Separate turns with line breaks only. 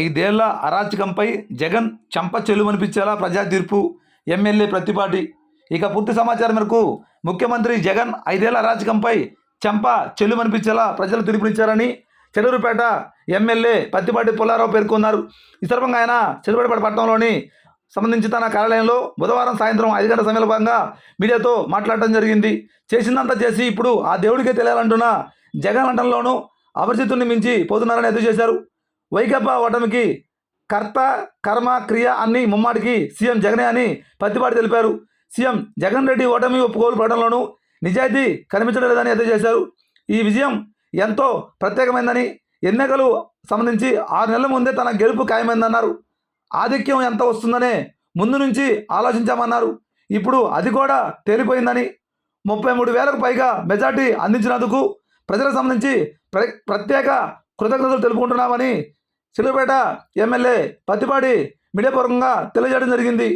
ఐదేళ్ళ అరాచకంపై జగన్ చెంప చెలువనిపించేలా ప్రజా తీర్పు ఎమ్మెల్యే ప్రతిపాటి. ఇక పూర్తి సమాచారం మేరకు ముఖ్యమంత్రి జగన్ ఐదేళ్ళ అరాచకంపై చెంప చెలువనిపించేలా ప్రజలు తీర్పునిచ్చారని చెలూరుపేట ఎమ్మెల్యే పత్తిపాటి పుల్లారావు పేర్కొన్నారు. ఈ సందర్భంగా ఆయన చెడుపేట పట్టణంలోని సంబంధించి తన కార్యాలయంలో బుధవారం సాయంత్రం ఐదు గంటల సమయంలో భాగంగా మీడియాతో మాట్లాడటం జరిగింది. చేసిందంతా చేసి ఇప్పుడు ఆ దేవుడికే తెలియాలంటున్న జగన్ అంటంలోనూ అపరిచితుడిని మించి పోతున్నారని ఎదురు చేశారు వైకప్ప ఓటమికి కర్త కర్మ క్రియ అన్ని ముమ్మాటికి సీఎం జగనే అని పత్తిపాటి తెలిపారు. సీఎం జగన్ రెడ్డి ఓటమి ఒప్పుకోలు ఒప్పుకోకపోవడంలోనూ నిజాయితీ కనిపించడం లేదని ఎదురు చేశారు. ఈ విజయం ఎంతో ప్రత్యేకమైందని ఎన్నికలు సంబంధించి ఆరు నెలల ముందే తన గెలుపు ఖాయమైందన్నారు. ఆధిక్యం ఎంత వస్తుందనే ముందు నుంచి ఆలోచించామన్నారు. ఇప్పుడు అది కూడా తేలిపోయిందని. ముప్పై మూడు వేలకు పైగా మెజార్టీ అందించినందుకు ప్రజలకు సంబంధించి ప్ర ప్రత్యేక కృతజ్ఞతలు తెలుపుకుంటున్నామని సిలుపేట ఎమ్మెల్యే పత్తిపాడి మీడియా పూర్వకంగా తెలియజేయడం జరిగింది.